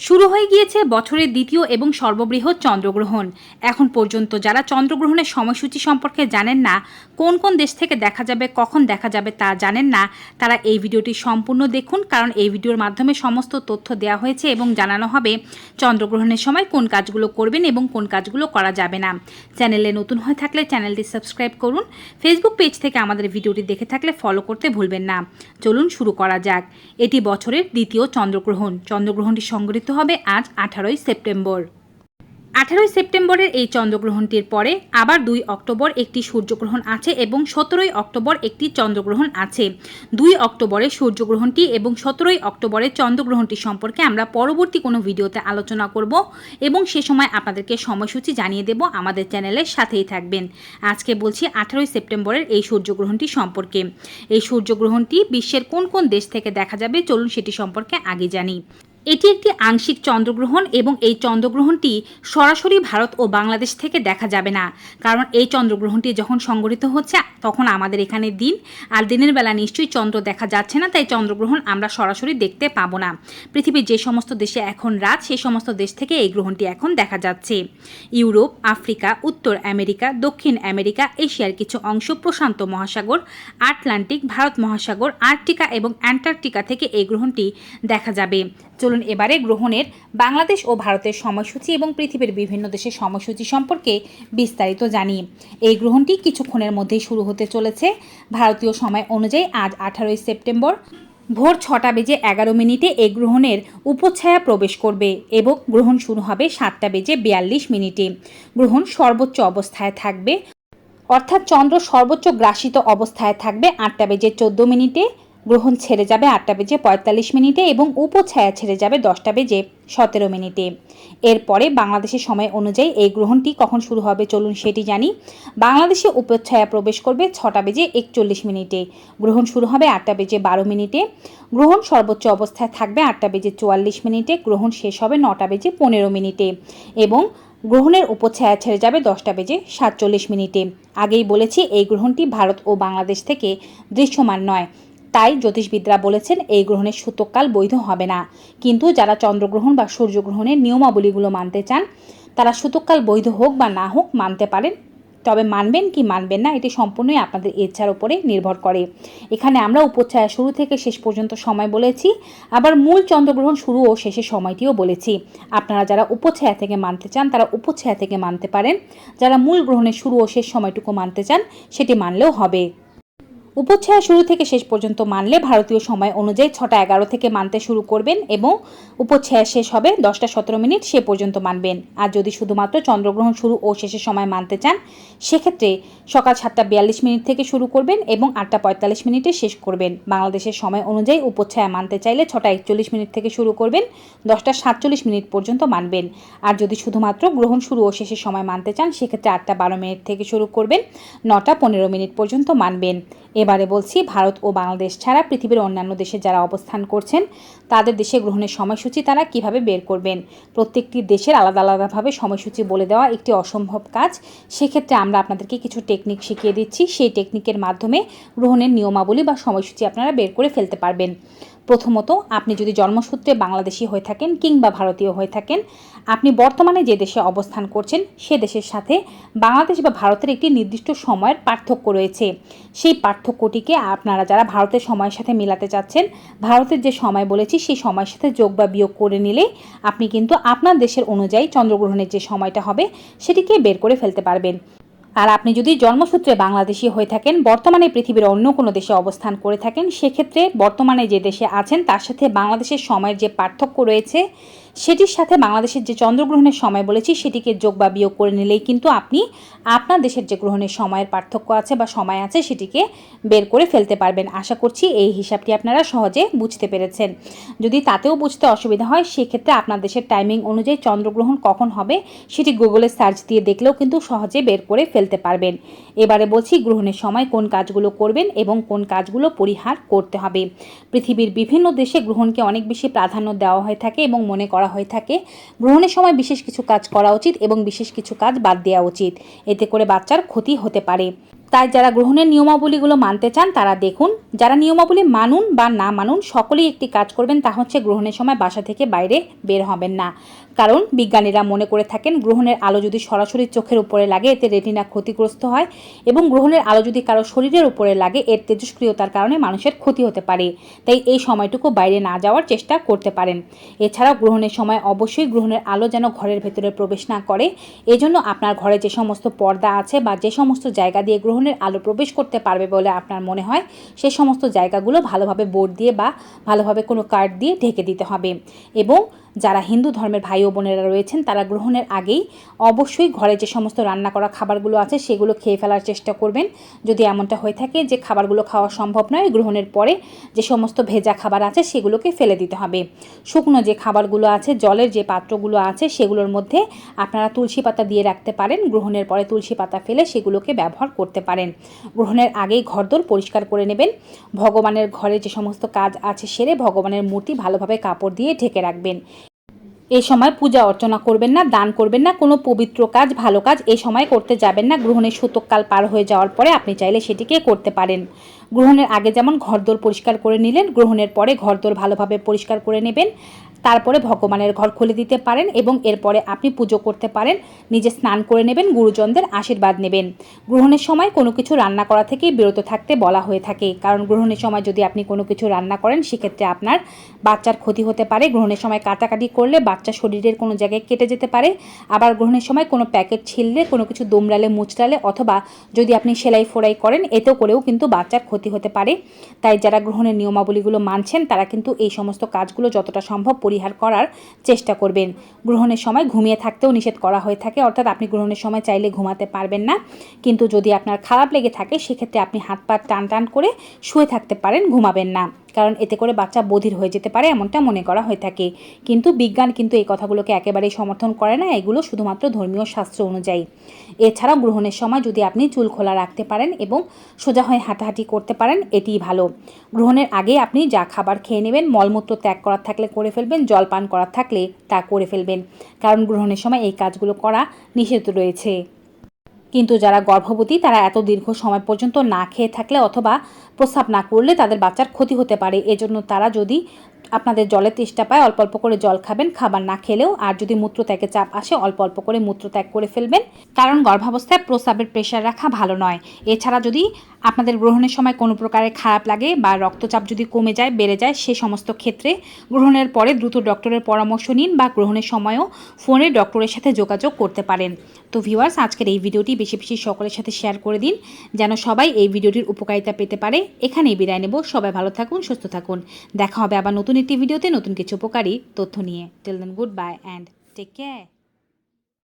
শুরু হয়ে গিয়েছে বছরের দ্বিতীয় এবং সর্ববৃহৎ চন্দ্রগ্রহণ। এখন পর্যন্ত যারা চন্দ্রগ্রহণের সময়সূচি সম্পর্কে জানেন না, কোন কোন দেশ থেকে দেখা যাবে, কখন দেখা যাবে তা জানেন না, তারা এই ভিডিওটি সম্পূর্ণ দেখুন, কারণ এই ভিডিওর মাধ্যমে সমস্ত তথ্য দেওয়া হয়েছে এবং জানানো হবে চন্দ্রগ্রহণের সময় কোন কাজগুলো করবেন এবং কোন কাজগুলো করা যাবে না। চ্যানেলে নতুন হয়ে থাকলে চ্যানেলটি সাবস্ক্রাইব করুন। ফেসবুক পেজ থেকে আমাদের ভিডিওটি দেখে থাকলে ফলো করতে ভুলবেন না। চলুন শুরু করা যাক। এটি বছরের দ্বিতীয় চন্দ্রগ্রহণ। চন্দ্রগ্রহণটি সংগঠিত হবে আজ আঠারোই সেপ্টেম্বর। আঠারোই সেপ্টেম্বরের এই চন্দ্রগ্রহণটির পরে আবার দুই অক্টোবর একটি সূর্যগ্রহণ আছে এবং সতেরোই অক্টোবর একটি চন্দ্রগ্রহণ আছে। দুই অক্টোবরে সূর্যগ্রহণটি এবং সতেরোই অক্টোবরের চন্দ্রগ্রহণটি সম্পর্কে আমরা পরবর্তী কোনো ভিডিওতে আলোচনা করব এবং সে সময় আপনাদেরকে সময়সূচি জানিয়ে দেব আমাদের চ্যানেলের সাথেই থাকবেন। আজকে বলছি আঠারোই সেপ্টেম্বরের এই সূর্যগ্রহণটি সম্পর্কে। এই সূর্যগ্রহণটি বিশ্বের কোন কোন দেশ থেকে দেখা যাবে চলুন সেটি সম্পর্কে আগে জানি। এটি একটি আংশিক চন্দ্রগ্রহণ এবং এই চন্দ্রগ্রহণটি সরাসরি ভারত ও বাংলাদেশ থেকে দেখা যাবে না। কারণ এই চন্দ্রগ্রহণটি যখন সংগঠিত হচ্ছে, তখন আমাদের এখানে দিন, আর দিনের বেলা নিশ্চয়ই চন্দ্র দেখা যাচ্ছে না, তাই চন্দ্রগ্রহণ আমরা সরাসরি দেখতে পাবো না। পৃথিবীর যে সমস্ত দেশে এখন রাত, সেই সমস্ত দেশ থেকে এই গ্রহণটি এখন দেখা যাচ্ছে। ইউরোপ, আফ্রিকা, উত্তর আমেরিকা, দক্ষিণ আমেরিকা, এশিয়ার কিছু অংশ, প্রশান্ত মহাসাগর, আটলান্টিক, ভারত মহাসাগর, আর্কটিকা এবং অ্যান্টার্কটিকা থেকে এই গ্রহণটি দেখা যাবে। চলুন এবারে গ্রহণের বাংলাদেশ ও ভারতের সময়সূচি এবং পৃথিবীর বিভিন্ন দেশের সময়সূচি সম্পর্কে বিস্তারিত জানি। এই গ্রহণটি কিছুক্ষণের মধ্যেই শুরু হতে চলেছে। ভারতীয় সময় অনুযায়ী আজ আঠারোই সেপ্টেম্বর ভোর ছটা বেজে এগারো মিনিটে এই গ্রহণের উপছায়া প্রবেশ করবে এবং গ্রহণ শুরু হবে সাতটা বেজে বিয়াল্লিশ মিনিটে। গ্রহণ সর্বোচ্চ অবস্থায় থাকবে, অর্থাৎ চন্দ্র সর্বোচ্চ গ্রাসিত অবস্থায় থাকবে আটটা বেজে চোদ্দ মিনিটে। গ্রহণ ছেড়ে যাবে আটটা বেজে পঁয়তাল্লিশ মিনিটে এবং উপছায়া ছেড়ে যাবে দশটা বেজে সতেরো মিনিটে। এরপরে বাংলাদেশের সময় অনুযায়ী এই গ্রহণটি কখন শুরু হবে চলুন সেটি জানি। বাংলাদেশে উপচ্ছায়া প্রবেশ করবে ছটা বেজে একচল্লিশ মিনিটে। গ্রহণ শুরু হবে আটটা বেজে বারো মিনিটে। গ্রহণ সর্বোচ্চ অবস্থায় থাকবে আটটা বেজে চুয়াল্লিশ মিনিটে। গ্রহণ শেষ হবে নটা বেজে পনেরো মিনিটে এবং গ্রহণের উপছায়া ছেড়ে যাবে দশটা বেজে সাতচল্লিশ মিনিটে। আগেই বলেছি, এই গ্রহণটি ভারত ও বাংলাদেশ থেকে দৃশ্যমান নয়। তাই জ্যোতিষবিদরা বলেছেন, এই গ্রহণের সূতককাল বৈধ হবে না। কিন্তু যারা চন্দ্রগ্রহণ বা সূর্যগ্রহণের নিয়মাবলীগুলো মানতে চান, তারা সূতককাল বৈধ হোক বা না হোক মানতে পারেন। তবে মানবেন কি মানবেন না, এটি সম্পূর্ণই আপনাদের ইচ্ছার উপরে নির্ভর করে। এখানে আমরা উপচ্ছায়া শুরু থেকে শেষ পর্যন্ত সময় বলেছি। আবার মূল চন্দ্রগ্রহণ শুরু ও শেষের সময়টিও বলেছি। আপনারা যারা উপচ্ছায়া থেকে মানতে চান, তারা উপচ্ছায়া থেকে মানতে পারেন। যারা মূল গ্রহণের শুরু ও শেষ সময়টুকু মানতে চান, সেটি মানলেও হবে। উপচ্ছায়া শুরু থেকে শেষ পর্যন্ত মানলে ভারতীয় সময় অনুযায়ী ছটা এগারো থেকে মানতে শুরু করবেন এবং উপচ্ছায়া শেষ হবে দশটা সতেরো মিনিট, সে পর্যন্ত মানবেন। আর যদি শুধুমাত্র চন্দ্রগ্রহণ শুরু ও শেষের সময় মানতে চান, সেক্ষেত্রে সকাল সাতটা বিয়াল্লিশ মিনিট থেকে শুরু করবেন এবং আটটা পঁয়তাল্লিশ মিনিটে শেষ করবেন। বাংলাদেশের সময় অনুযায়ী উপচ্ছায়া মানতে চাইলে ছটা একচল্লিশ মিনিট থেকে শুরু করবেন, দশটা সাতচল্লিশ মিনিট পর্যন্ত মানবেন। আর যদি শুধুমাত্র গ্রহণ শুরু ও শেষের সময় মানতে চান, সেক্ষেত্রে আটটা বারো মিনিট থেকে শুরু করবেন, নটা পনেরো মিনিট পর্যন্ত মানবেন। এবারে বলছি, ভারত ও বাংলাদেশ ছাড়া পৃথিবীর অন্যান্য দেশে যারা অবস্থান করছেন, তাদের দেশে গ্রহণের সময়সূচি তারা কীভাবে বের করবেন? প্রত্যেকটি দেশের আলাদা আলাদাভাবে সময়সূচি বলে দেওয়া একটি অসম্ভব কাজ। সেক্ষেত্রে আমরা আপনাদেরকে কিছু টেকনিক শিখিয়ে দিচ্ছি। সেই টেকনিকের মাধ্যমে গ্রহণের নিয়মাবলী বা সময়সূচি আপনারা বের করে ফেলতে পারবেন। প্রথমত আপনি যদি জন্মসূত্রে বাংলাদেশি হয়ে থাকেন কিংবা ভারতীয় হয়ে থাকেন, আপনি বর্তমানে যে দেশে অবস্থান করছেন, সে দেশের সাথে বাংলাদেশ বা ভারতের একটি নির্দিষ্ট সময়ের পার্থক্য রয়েছে। সেই পার্থক্যটিকে আপনারা যারা ভারতের সময়ের সাথে মেলাতে চাচ্ছেন, ভারতের যে সময় বলেছি, সেই সময়ের সাথে যোগ বা বিয়োগ করে নিলে আপনি কিন্তু আপনার দেশের অনুযায়ী চন্দ্রগ্রহণের যে সময়টা হবে, সেটিকে বের করে ফেলতে পারবেন। আর আপনি যদি জন্মসূত্রে বাংলাদেশি হয়ে থাকেন, বর্তমানে পৃথিবীর অন্য কোনো দেশে অবস্থান করে থাকেন, সেক্ষেত্রে বর্তমানে যে দেশে আছেন, তার সাথে বাংলাদেশের সময়ের যে পার্থক্য রয়েছে সেটির সাথে বাংলাদেশের যে চন্দ্রগ্রহণের সময় বলেছি, সেটিকে যোগ বা বিয়োগ করে নিলেই কিন্তু আপনি আপনার দেশের যে গ্রহণের সময়ের পার্থক্য আছে বা সময় আছে, সেটিকে বের করে ফেলতে পারবেন। আশা করছি এই হিসাবটি আপনারা সহজে বুঝতে পেরেছেন। যদি তাতেও বুঝতে অসুবিধা হয়, সেক্ষেত্রে আপনার দেশের টাইমিং অনুযায়ী চন্দ্রগ্রহণ কখন হবে, সেটি গুগলে সার্চ দিয়ে দেখলেও কিন্তু সহজে বের করে ফেলতে পারবেন। এবারে বলছি, গ্রহণের সময় কোন কাজগুলো করবেন এবং কোন কাজগুলো পরিহার করতে হবে। পৃথিবীর বিভিন্ন দেশে গ্রহণকে অনেক বেশি প্রাধান্য দেওয়া হয়ে থাকে এবং মনে করা হয়ে থাকে। গ্রহণের সময় বিশেষ কিছু কাজ করা উচিত এবং বিশেষ কিছু কাজ বাদ দেওয়া উচিত। এতে করে বাচ্চার ক্ষতি হতে পারে। তাই যারা গ্রহণের নিয়মাবলীগুলো মানতে চান, তারা দেখুন। যারা নিয়মাবলী মানুন বা না মানুন, সকলেই একটি কাজ করবেন, তা হচ্ছে গ্রহণের সময় বাসা থেকে বাইরে বের হবেন না। কারণ বিজ্ঞানীরা মনে করে থাকেন, গ্রহণের আলো যদি সরাসরি চোখের উপরে লাগে, এতে রেটিনা ক্ষতিগ্রস্ত হয় এবং গ্রহণের আলো যদি কারও শরীরের উপরে লাগে, এর তেজস্ক্রিয়তার কারণে মানুষের ক্ষতি হতে পারে। তাই এই সময়টুকু বাইরে না যাওয়ার চেষ্টা করতে পারেন। এছাড়াও গ্রহণের সময় অবশ্যই গ্রহণের আলো যেন ঘরের ভেতরে প্রবেশ না করে। এজন্য আপনার ঘরে যে সমস্ত পর্দা আছে বা যে সমস্ত জায়গা দিয়ে গ্রহণের আলো প্রবেশ করতে পারবে বলে আপনার মনে হয়? সে সমস্ত জায়গাগুলো ভালোভাবে বোর্ড দিয়ে বা ভালোভাবে কোনো কার্ড দিয়ে ঢেকে দিতে হবে। এবং যারা হিন্দু ধর্মের ভাই ও বোনেরা রয়েছেন, তারা গ্রহণের আগেই অবশ্যই ঘরে যে সমস্ত রান্না করা খাবারগুলো আছে, সেগুলো খেয়ে ফেলার চেষ্টা করবেন। যদি এমনটা হয়ে থাকে যে খাবারগুলো খাওয়া সম্ভব নয়, গ্রহণের পরে যে সমস্ত ভেজা খাবার আছে, সেগুলোকে ফেলে দিতে হবে। শুকনো যে খাবারগুলো আছে, জলের যে পাত্রগুলো আছে, সেগুলোর মধ্যে আপনারা তুলসী পাতা দিয়ে রাখতে পারেন। গ্রহণের পরে তুলসী পাতা ফেলে সেগুলোকে ব্যবহার করতে পারেন। গ্রহণের আগেই ঘরদোর পরিষ্কার করে নেবেন। ভগবানের ঘরে যে সমস্ত কাজ আছে, সেরে ভগবানের মূর্তি ভালোভাবে কাপড় দিয়ে ঢেকে রাখবেন। এই সময় পূজা অর্চনা করবেন না, দান করবেন না, কোনো পবিত্র কাজ, ভালো কাজ এই সময় করতে যাবেন না। গ্রহণের সূতককাল পার হয়ে যাওয়ার পরে আপনি চাইলে সেটিকে করতে পারেন। গ্রহণের আগে যেমন ঘরদোর পরিষ্কার করে নিলেন, গ্রহণের পরে ঘরদোর ভালোভাবে পরিষ্কার করে নেবেন। তারপরে ভগবানের ঘর খুলে দিতে পারেন এবং এরপরে আপনি পুজো করতে পারেন। নিজে স্নান করে নেবেন, গুরুজনদের আশীর্বাদ নেবেন। গ্রহণের সময় কোনো কিছু রান্না করা থেকেই বিরত থাকতে বলা হয়ে থাকে। কারণ গ্রহণের সময় যদি আপনি কোনো কিছু রান্না করেন, সেক্ষেত্রে আপনার বাচ্চার ক্ষতি হতে পারে। গ্রহণের সময় কাটাকাটি করলে বাচ্চা শরীরের কোনো জায়গায় কেটে যেতে পারে। আবার গ্রহণের সময় কোনো প্যাকেট ছিললে কোনো কিছু দোমড়ালে, মুচড়ালে অথবা যদি আপনি সেলাই ফোড়াই করেন, এতেও করেও কিন্তু বাচ্চার ক্ষতি হতে পারে। তাই যারা গ্রহণের নিয়মাবলীগুলো মানছেন, তারা কিন্তু এই সমস্ত কাজগুলো যতটা সম্ভব পরিহার করার চেষ্টা করবেন। গ্রহণের সময় ঘুমিয়ে থাকতেও নিষেধ করা হয়ে থাকে, অর্থাৎ আপনি গ্রহণের সময় চাইলে ঘুমাতে পারবেন না। কিন্তু যদি আপনার খারাপ লেগে থাকে, সেক্ষেত্রে আপনি হাত পা টান টান করে শুয়ে থাকতে পারেন, ঘুমাবেন না। কারণ এতে করে বাচ্চা বধির হয়ে যেতে পারে এমনটা মনে করা হয়ে থাকে। কিন্তু বিজ্ঞান কিন্তু এই কথাগুলোকে একেবারেই সমর্থন করে না, এগুলো শুধুমাত্র ধর্মীয় শাস্ত্র অনুযায়ী। এছাড়াও গ্রহণের সময় যদি আপনি চুল খোলা রাখতে পারেন এবং সোজা হয়ে হাঁটাহাঁটি করতে পারেন এটিই ভালো। গ্রহণের আগে আপনি যা খাবার খেয়ে নেবেন, মলমূত্র ত্যাগ করার থাকলে করে ফেলবেন, জল পান করার থাকলে তা করে ফেলবেন। কারণ গ্রহণের সময় এই কাজগুলো করা নিষেধ রয়েছে। কিন্তু যারা গর্ভবতী, তারা এত দীর্ঘ সময় পর্যন্ত না খেয়ে থাকলে অথবা প্রস্রাব না করলে তাদের বাচ্চার ক্ষতি হতে পারে। এজন্য তারা যদি আপনাদের জলের তেষ্টা পায়, অল্প অল্প করে জল খাবেন, খাবার না খেলেও, আর যদি মূত্রত্যাগে চাপ আসে, অল্প অল্প করে মূত্রত্যাগ করে ফেলবেন। কারণ গর্ভাবস্থায় প্রস্রাবের প্রেশার রাখা ভালো নয়। এছাড়া যদি আপনাদের গ্রহণের সময় কোনো প্রকারের খারাপ লাগে বা রক্তচাপ যদি কমে যায়, বেড়ে যায়, সে সমস্ত ক্ষেত্রে গ্রহণের পরে দ্রুত ডক্টরের পরামর্শ নিন বা গ্রহণের সময়ও ফোনে ডক্টরের সাথে যোগাযোগ করতে পারেন। তো ভিউয়ার্স আজকের এই ভিডিওটি বেশি বেশি সকলের সাথে শেয়ার করে দিন, যেন সবাই এই ভিডিওটির উপকারিতা পেতে পারে। এখানেই বিদায় নেব। সবাই ভালো থাকুন, সুস্থ থাকুন। দেখা হবে আবার নতুন একটি ভিডিওতে নতুন কিছু উপকারী তথ্য নিয়ে। Till then good bye and take care